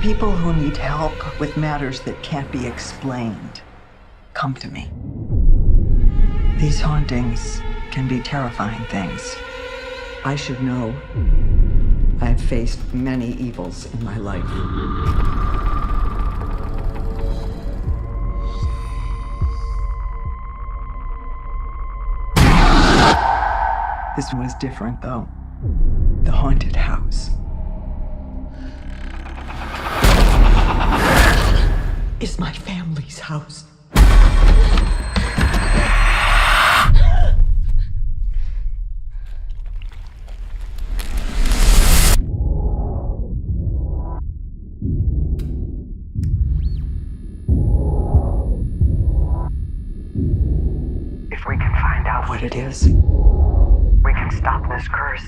People who need help with matters that can't be explained come to me. These hauntings can be terrifying things. I should know. I've faced many evils in my life. This one was different, though. The haunted house. Is my family's house. If we can find out what it is, we can stop this curse.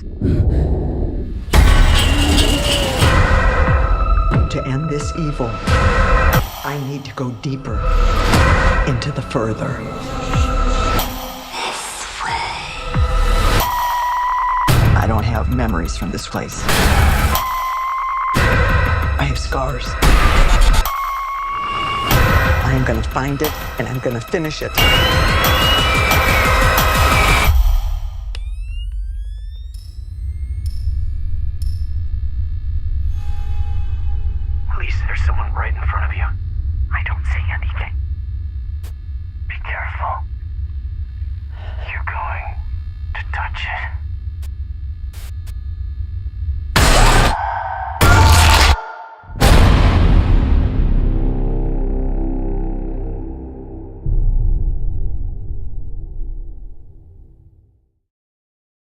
To end this evil, I need to go deeper into the further. This way. I don't have memories from this place. I have scars. I am gonna find it and I'm gonna finish it. shit.